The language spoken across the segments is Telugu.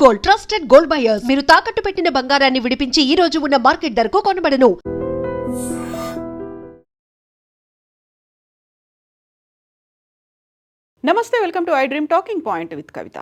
గోల్డ్ ట్రస్టెడ్ గోల్డ్ బయర్స్ మీరు తాకట్టు పెట్టిన బంగారాన్ని విడిపించి ఈ రోజు ఉన్న మార్కెట్ ధరకు కొనబడను. నమస్తే welcome to I dream talking point with Kavitha.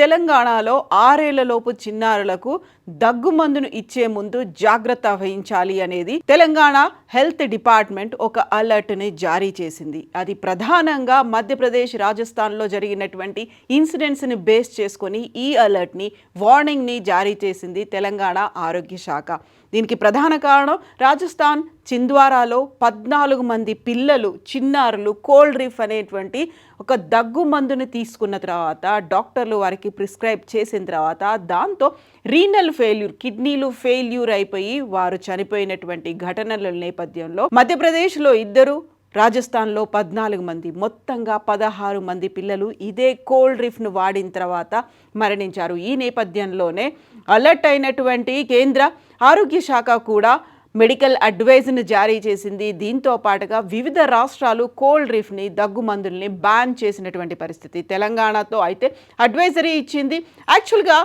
తెలంగాణలో ఆరేళ్ళలోపు చిన్నారులకు దగ్గు మందును ఇచ్చే ముందు జాగ్రత్త వహించాలి అనేది తెలంగాణ హెల్త్ డిపార్ట్మెంట్ ఒక అలర్ట్ని జారీ చేసింది. అది ప్రధానంగా మధ్యప్రదేశ్ రాజస్థాన్లో జరిగినటువంటి ఇన్సిడెంట్స్ని బేస్ చేసుకొని ఈ అలర్ట్ని వార్నింగ్ని జారీ చేసింది తెలంగాణ ఆరోగ్య శాఖ. దీనికి ప్రధాన కారణం రాజస్థాన్ చింద్వారాలో పద్నాలుగు మంది పిల్లలు చిన్నారులు కోల్డ్ రీఫ్ అనేటువంటి ఒక దగ్గు మందుని తీసుకున్న తర్వాత డాక్టర్లు వారికి ప్రిస్క్రైబ్ చేసిన తర్వాత దాంతో రీనల్ ఫెయిల్యూర్ కిడ్నీలు ఫెయిల్యూర్ అయిపోయి వారు చనిపోయినటువంటి ఘటనల నేపథ్యంలో మధ్యప్రదేశ్లో ఇద్దరు రాజస్థాన్లో పద్నాలుగు మంది మొత్తంగా పదహారు మంది పిల్లలు ఇదే కోల్డ్ రిఫ్ను వాడిన తర్వాత మరణించారు. ఈ నేపథ్యంలోనే అలర్ట్ అయినటువంటి కేంద్ర ఆరోగ్య శాఖ కూడా మెడికల్ అడ్వైజ్ను జారీ చేసింది. దీంతో పాటుగా వివిధ రాష్ట్రాలు కోల్డ్ రిఫ్ని దగ్గు మందుల్ని బ్యాన్ చేసినటువంటి పరిస్థితి. తెలంగాణతో అయితే అడ్వైజరీ ఇచ్చింది. యాక్చువల్గా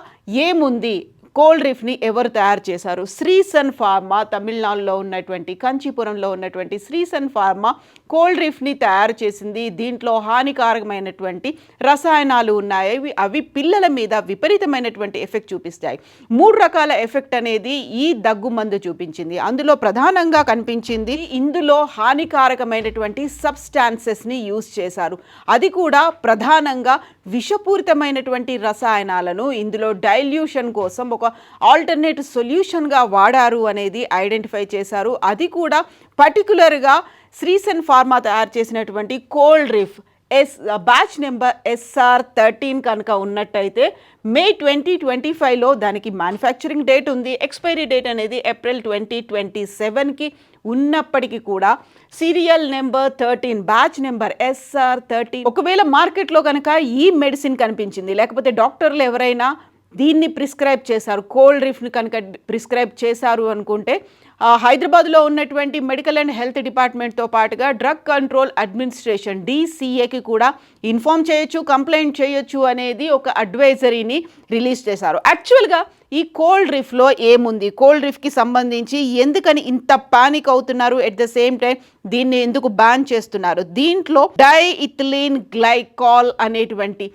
ఏముంది? కోల్డ్ రిఫ్ని ఎవరు తయారు చేశారు? శ్రీసన్ ఫార్మా తమిళనాడులో ఉన్నటువంటి కంచీపురంలో ఉన్నటువంటి శ్రీసన్ ఫార్మా కోల్డ్ రిఫ్ని తయారు చేసింది. దీంట్లో హానికారకమైనటువంటి రసాయనాలు ఉన్నాయి. అవి అవి పిల్లల మీద విపరీతమైనటువంటి ఎఫెక్ట్ చూపిస్తాయి. మూడు రకాల ఎఫెక్ట్ అనేది ఈ దగ్గు మందు చూపించింది. అందులో ప్రధానంగా కనిపించింది ఇందులో హానికారకమైనటువంటి సబ్స్టాన్సెస్ని యూజ్ చేశారు. అది కూడా ప్రధానంగా విషపూరితమైనటువంటి రసాయనాలను ఇందులో డైల్యూషన్ కోసం ఒక ఆల్టర్నేట్ సొల్యూషన్గా వాడారు అనేది ఐడెంటిఫై చేశారు. అది కూడా పర్టికులర్గా శ్రీసెన్ ఫార్మా తయారు చేసినటువంటి Coldrif S batch number SR thirteen కనుక ఉన్నట్టయితే మే ట్వంటీ ట్వంటీ ఫైవ్లో దానికి మ్యానుఫ్యాక్చరింగ్ డేట్ ఉంది. ఎక్స్పైరీ డేట్ అనేది ఏప్రిల్ ట్వంటీ ట్వంటీ సెవెన్కి ఉన్నప్పటికీ కూడా serial number thirteen batch number SR thirteen. ఒకవేళ మార్కెట్లో కనుక ఈ మెడిసిన్ కనిపించింది లేకపోతే డాక్టర్లు ఎవరైనా దీన్ని ప్రిస్క్రైబ్ చేశారు కోల్డ్ రిఫ్ని కనుక ప్రిస్క్రైబ్ చేశారు అనుకుంటే హైదరాబాద్లో ఉన్నటువంటి మెడికల్ అండ్ హెల్త్ డిపార్ట్మెంట్తో పాటుగా డ్రగ్ కంట్రోల్ అడ్మినిస్ట్రేషన్ డిసిఏకి కూడా ఇన్ఫామ్ చేయొచ్చు కంప్లైంట్ చేయొచ్చు అనేది ఒక అడ్వైజరీని రిలీజ్ చేశారు. యాక్చువల్గా ఈ కోల్డ్ రిఫ్లో ఏముంది? కోల్డ్ రిఫ్కి సంబంధించి ఎందుకని ఇంత పానిక్ అవుతున్నారు? ఎట్ ద సేమ్ టైం దీన్ని ఎందుకు బ్యాన్ చేస్తున్నారు? దీంట్లో డై ఇథిలీన్ గ్లైకాల్ అనేటువంటి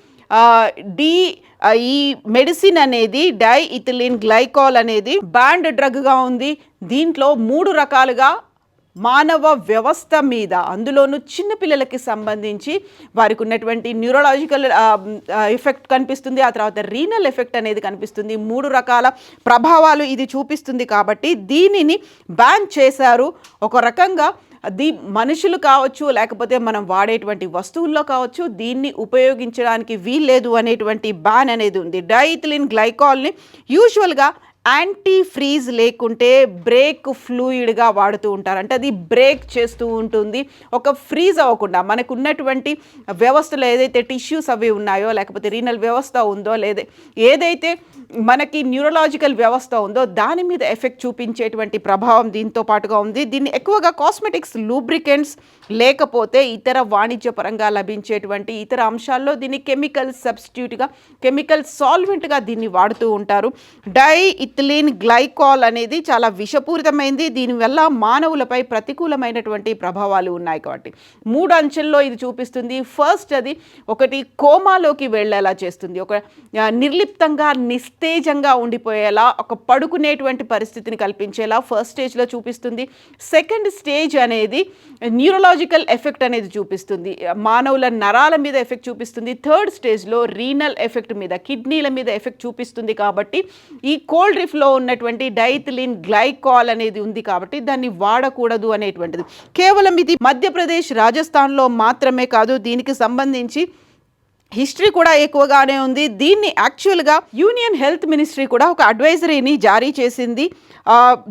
డి ఈ మెడిసిన్ అనేది డై ఇథిలిన్ గ్లైకాల్ అనేది బ్యాండ్ డ్రగ్గా ఉంది. దీంట్లో మూడు రకాలుగా మానవ వ్యవస్థ మీద అందులోనూ చిన్నపిల్లలకి సంబంధించి వారికి ఉన్నటువంటి న్యూరలాజికల్ ఎఫెక్ట్ కనిపిస్తుంది. ఆ తర్వాత రీనల్ ఎఫెక్ట్ అనేది కనిపిస్తుంది. మూడు రకాల ప్రభావాలు ఇది చూపిస్తుంది కాబట్టి దీనిని బ్యాన్ చేశారు. ఒక రకంగా అది మనుషులు కావచ్చు లేకపోతే మనం వాడేటువంటి వస్తువుల్లో కావచ్చు దీన్ని ఉపయోగించడానికి వీల్లేదు అనేటువంటి బ్యాన్ అనేది ఉంది. డైథిలిన్ గ్లైకాల్ని యూజువల్గా యాంటీ ఫ్రీజ్ లేకుంటే బ్రేక్ ఫ్లూయిడ్గా వాడుతూ ఉంటారు. అంటే అది బ్రేక్ చేస్తూ ఉంటుంది. ఒక ఫ్రీజ్ అవ్వకుండా మనకు ఉన్నటువంటి వ్యవస్థలో ఏదైతే టిష్యూస్ అవి ఉన్నాయో లేకపోతే రీనల్ వ్యవస్థ ఉందో లేదే ఏదైతే మనకి న్యూరలాజికల్ వ్యవస్థ ఉందో దాని మీద ఎఫెక్ట్ చూపించేటువంటి ప్రభావం దీంతో పాటుగా ఉంది. దీన్ని ఎక్కువగా కాస్మెటిక్స్ లూబ్రికెంట్స్ లేకపోతే ఇతర వాణిజ్యపరంగా లభించేటువంటి ఇతర అంశాల్లో దీన్ని కెమికల్ సబ్స్టిట్యూట్గా కెమికల్ సాల్వెంట్గా దీన్ని వాడుతూ ఉంటారు. డై ఇథిలీన్ గ్లైకాల్ అనేది చాలా విషపూరితమైంది. దీనివల్ల మానవులపై ప్రతికూలమైనటువంటి ప్రభావాలు ఉన్నాయి కాబట్టి. మూడు అంచెల్లో ఇది చూపిస్తుంది. ఫస్ట్ అది ఒకటి కోమాలోకి వెళ్ళేలా చేస్తుంది. ఒక నిర్లిప్తంగా నిస్ నిస్తేజంగా ఉండిపోయేలా ఒక పడుకునేటువంటి పరిస్థితిని కల్పించేలా ఫస్ట్ స్టేజ్లో చూపిస్తుంది. సెకండ్ స్టేజ్ అనేది న్యూరలాజికల్ ఎఫెక్ట్ అనేది చూపిస్తుంది. మానవుల నరాల మీద ఎఫెక్ట్ చూపిస్తుంది. థర్డ్ స్టేజ్లో రీనల్ ఎఫెక్ట్ మీద కిడ్నీల మీద ఎఫెక్ట్ చూపిస్తుంది కాబట్టి ఈ కోల్డ్ రిఫ్లో ఉన్నటువంటి డైథిలిన్ గ్లైకాల్ అనేది ఉంది కాబట్టి దాన్ని వాడకూడదు అనేటువంటిది. కేవలం ఇది మధ్యప్రదేశ్ రాజస్థాన్లో మాత్రమే కాదు దీనికి సంబంధించి హిస్టరీ కూడా ఎక్కువగానే ఉంది. దీన్ని యాక్చువల్గా యూనియన్ హెల్త్ మినిస్ట్రీ కూడా ఒక అడ్వైజరీని జారీ చేసింది.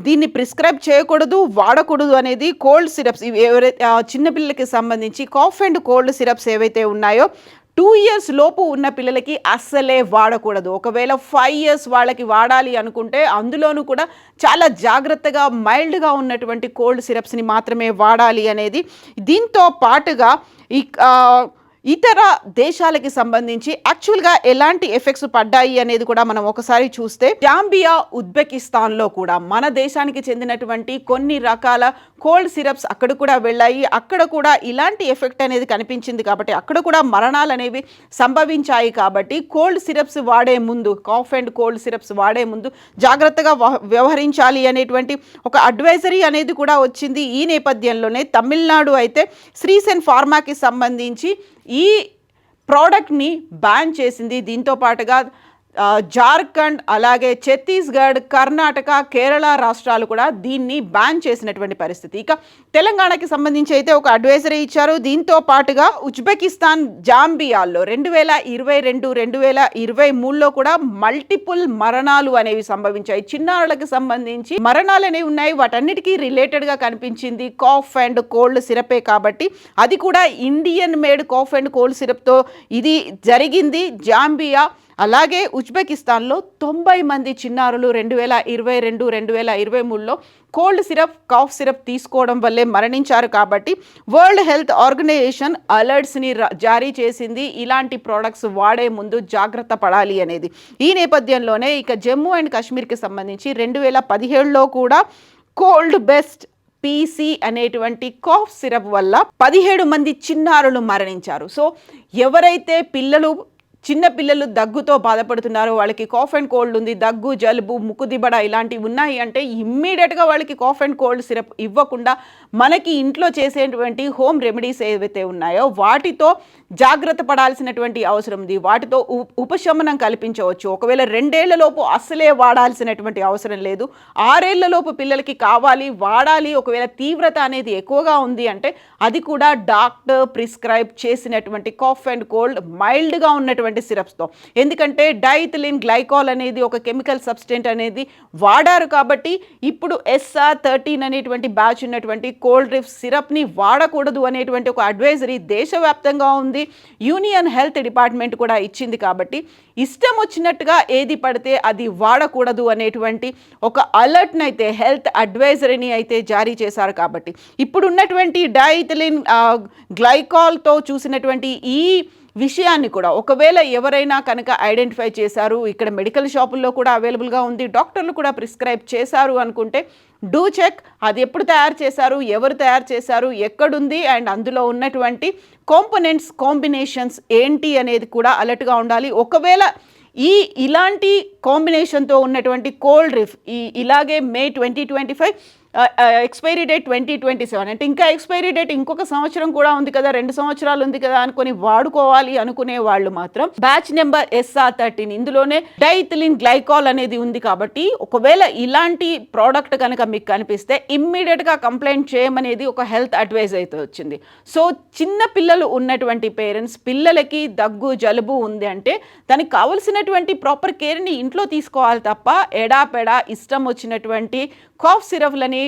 దీన్ని ప్రిస్క్రైబ్ చేయకూడదు వాడకూడదు అనేది కోల్డ్ సిరప్స్ ఇవి ఎవరైతే చిన్నపిల్లలకి సంబంధించి కాఫ్ అండ్ కోల్డ్ సిరప్స్ ఏవైతే ఉన్నాయో టూ ఇయర్స్ లోపు ఉన్న పిల్లలకి అస్సలే వాడకూడదు. ఒకవేళ ఫైవ్ ఇయర్స్ వాళ్ళకి వాడాలి అనుకుంటే అందులోనూ కూడా చాలా జాగ్రత్తగా మైల్డ్గా ఉన్నటువంటి కోల్డ్ సిరప్స్ని మాత్రమే వాడాలి అనేది. దీంతో పాటుగా ఈ ఇతర దేశాలకి సంబంధించి యాక్చువల్గా ఎలాంటి ఎఫెక్ట్స్ పడ్డాయి అనేది కూడా మనం ఒకసారి చూస్తే జాంబియా ఉజ్బెకిస్తాన్లో కూడా మన దేశానికి చెందినటువంటి కొన్ని రకాల కోల్డ్ సిరప్స్ అక్కడ కూడా వెళ్ళాయి. అక్కడ కూడా ఇలాంటి ఎఫెక్ట్ అనేది కనిపించింది కాబట్టి అక్కడ కూడా మరణాలు అనేవి సంభవించాయి కాబట్టి కోల్డ్ సిరప్స్ వాడే ముందు కాఫ్ అండ్ కోల్డ్ సిరప్స్ వాడే ముందు జాగ్రత్తగా వ్యవహరించాలి అనేటువంటి ఒక అడ్వైజరీ అనేది కూడా వచ్చింది. ఈ నేపథ్యంలోనే తమిళనాడు అయితే శ్రీసెన్ ఫార్మాకి సంబంధించి ఈ ప్రోడక్ట్ని బ్యాన్ చేసింది దీంతో పాటుగా జార్ఖండ్ అలాగే ఛత్తీస్గఢ్ కర్ణాటక కేరళ రాష్ట్రాలు కూడా దీన్ని బ్యాన్ చేసినటువంటి పరిస్థితి. ఇక తెలంగాణకి సంబంధించి అయితే ఒక అడ్వైజరీ ఇచ్చారు. దీంతో పాటుగా ఉజ్బెకిస్తాన్ జాంబియాల్లో రెండు వేల ఇరవై రెండు రెండు వేల ఇరవై మూడులో కూడా మల్టిపుల్ మరణాలు అనేవి సంభవించాయి. చిన్నారులకు సంబంధించి మరణాలు అనేవి ఉన్నాయి. వాటన్నిటికీ రిలేటెడ్గా కనిపించింది కాఫ్ అండ్ కోల్డ్ సిరపే కాబట్టి అది కూడా Indian made cough and cold సిరప్తో ఇది జరిగింది. జాంబియా అలాగే ఉజ్బెకిస్తాన్లో తొంభై మంది చిన్నారులు రెండు వేల ఇరవై రెండు రెండు వేల ఇరవై మూడులో కోల్డ్ సిరప్ కాఫ్ సిరప్ తీసుకోవడం వల్లే మరణించారు కాబట్టి వరల్డ్ హెల్త్ ఆర్గనైజేషన్ అలర్ట్స్ని జారీ చేసింది. ఇలాంటి ప్రోడక్ట్స్ వాడే ముందు జాగ్రత్త పడాలి అనేది. ఈ నేపథ్యంలోనే ఇక జమ్మూ అండ్ కాశ్మీర్కి సంబంధించి రెండు వేల పదిహేడులో కూడా కోల్డ్ బెస్ట్ పీసీ అనేటువంటి కాఫ్ సిరప్ వల్ల పదిహేడు మంది చిన్నారులు మరణించారు. సో ఎవరైతే పిల్లలు చిన్న పిల్లలు దగ్గుతో బాధపడుతున్నారు. వాళ్ళకి కాఫ్ అండ్ కోల్డ్ ఉంది. దగ్గు జలుబు ముక్కు దిబ్బడ ఇలాంటివి ఉన్నాయి అంటే ఇమ్మీడియట్గా వాళ్ళకి కాఫ్ అండ్ కోల్డ్ సిరప్ ఇవ్వకుండా మనకి ఇంట్లో చేసేటువంటి హోమ్ రెమెడీస్ ఏవైతే ఉన్నాయో వాటితో జాగ్రత్త పడాల్సినటువంటి అవసరం ఉంది. వాటితో ఉపశమనం కల్పించవచ్చు. ఒకవేళ రెండేళ్ళలోపు అస్సలే వాడాల్సినటువంటి అవసరం లేదు. ఆరేళ్ళలోపు పిల్లలకి కావాలి వాడాలి. ఒకవేళ తీవ్రత అనేది ఎక్కువగా ఉంది అంటే అది కూడా డాక్టర్ ప్రిస్క్రైబ్ చేసినటువంటి కాఫ్ అండ్ కోల్డ్ మైల్డ్గా ఉన్నటువంటి సిరప్స్తో. ఎందుకంటే డైథిలిన్ గ్లైకాల్ అనేది ఒక కెమికల్ సబ్స్టెంట్ అనేది వాడారు కాబట్టి ఇప్పుడు ఎస్ఆర్ థర్టీన్ అనేటువంటి బ్యాచ్ ఉన్నటువంటి కోల్డ్ డ్రిఫ్ సిరప్ని వాడకూడదు అనేటువంటి ఒక అడ్వైజరీ దేశవ్యాప్తంగా ఉంది. యూనియన్ హెల్త్ డిపార్ట్మెంట్ కూడా ఇచ్చింది కాబట్టి ఇష్టం వచ్చినట్టుగా ఏది పడితే అది వాడకూడదు అనేటువంటి ఒక అలర్ట్ని అయితే హెల్త్ అడ్వైజరీని అయితే జారీ చేశారు కాబట్టి. ఇప్పుడు ఉన్నటువంటి డైథిలిన్ గ్లైకాల్తో చూసినటువంటి ఈ విషయాన్ని కూడా. ఒకవేళ ఎవరైనా కనుక ఐడెంటిఫై చేశారు ఇక్కడ మెడికల్ షాపుల్లో కూడా అవైలబుల్గా ఉంది డాక్టర్లు కూడా ప్రిస్క్రైబ్ చేశారు అనుకుంటే డూ చెక్. అది ఎప్పుడు తయారు చేశారు ఎవరు తయారు చేశారు ఎక్కడుంది అండ్ అందులో ఉన్నటువంటి కాంపోనెంట్స్ కాంబినేషన్స్ ఏంటి అనేది కూడా అలర్ట్గా ఉండాలి. ఒకవేళ ఈ ఇలాంటి కాంబినేషన్తో ఉన్నటువంటి కోల్డ్ రిఫ్ ఈ ఇలాగే May twenty twenty five expiry date twenty twenty seven అంటే ఇంకా ఎక్స్పైరీ డేట్ ఇంకొక సంవత్సరం కూడా ఉంది కదా రెండు సంవత్సరాలు ఉంది కదా అనుకొని వాడుకోవాలి అనుకునే వాళ్ళు మాత్రం బ్యాచ్ నెంబర్ ఎస్ఆర్ థర్టీన్ ఇందులోనే డైథిలిన్ గ్లైకాల్ అనేది ఉంది కాబట్టి ఒకవేళ ఇలాంటి ప్రోడక్ట్ కనుక మీకు కనిపిస్తే ఇమ్మీడియట్గా కంప్లైంట్ చేయమనేది ఒక హెల్త్ అడ్వైజ్ అయితే వచ్చింది. సో చిన్న పిల్లలు ఉన్నటువంటి పేరెంట్స్ పిల్లలకి దగ్గు జలుబు ఉంది అంటే దానికి కావలసినటువంటి ప్రాపర్ కేర్ని ఇంట్లో తీసుకోవాలి తప్ప ఎడాపెడా ఇష్టం వచ్చినటువంటి కాఫ్ సిరప్లని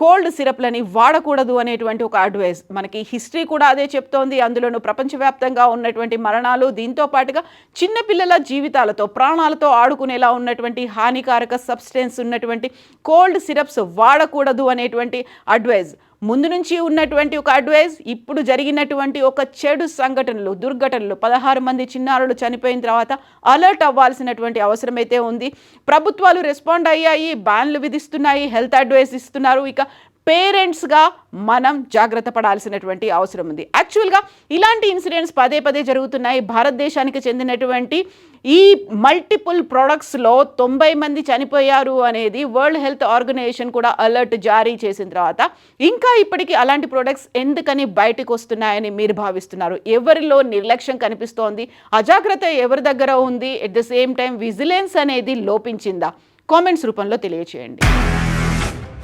కోల్డ్ సిరప్లని వాడకూడదు అనేటువంటి ఒక అడ్వైస్. మనకి హిస్టరీ కూడా అదే చెప్తోంది. అందులోనూ ప్రపంచవ్యాప్తంగా ఉన్నటువంటి మరణాలు దీంతో పాటుగా చిన్నపిల్లల జీవితాలతో ప్రాణాలతో ఆడుకునేలా ఉన్నటువంటి హానికారక సబ్స్టెన్స్ ఉన్నటువంటి కోల్డ్ సిరప్స్ వాడకూడదు అనేటువంటి అడ్వైజ్ ముందు నుంచి ఉన్నటువంటి ఒక అడ్వైజ్ ఇప్పుడు జరిగినటువంటి ఒక చెడు సంఘటనలు దుర్ఘటనలు పదహారు మంది చిన్నారులు చనిపోయిన తర్వాత అలర్ట్ అవ్వాల్సినటువంటి అవసరం అయితే ఉంది. ప్రభుత్వాలు రెస్పాండ్ అయ్యాయి బ్యాన్లు విధిస్తున్నాయి హెల్త్ అడ్వైస్ ఇస్తున్నారు. ఇక పేరెంట్స్గా మనం జాగ్రత్త పడాల్సినటువంటి అవసరం ఉంది. యాక్చువల్గా ఇలాంటి ఇన్సిడెంట్స్ పదే పదే జరుగుతున్నాయి. భారతదేశానికి చెందినటువంటి ఈ మల్టిపుల్ ప్రొడక్ట్స్లో తొంభై మంది చనిపోయారు అనేది వరల్డ్ హెల్త్ ఆర్గనైజేషన్ కూడా అలర్ట్ జారీ చేసిన తర్వాత ఇంకా ఇప్పటికీ అలాంటి ప్రొడక్ట్స్ ఎందుకని బయటకు వస్తున్నాయని మీరు భావిస్తున్నారు? ఎవరిలో నిర్లక్ష్యం కనిపిస్తోంది? అజాగ్రత్త ఎవరి దగ్గర ఉంది? At the same time vigilance అనేది లోపించిందా? కామెంట్స్ రూపంలో తెలియచేయండి.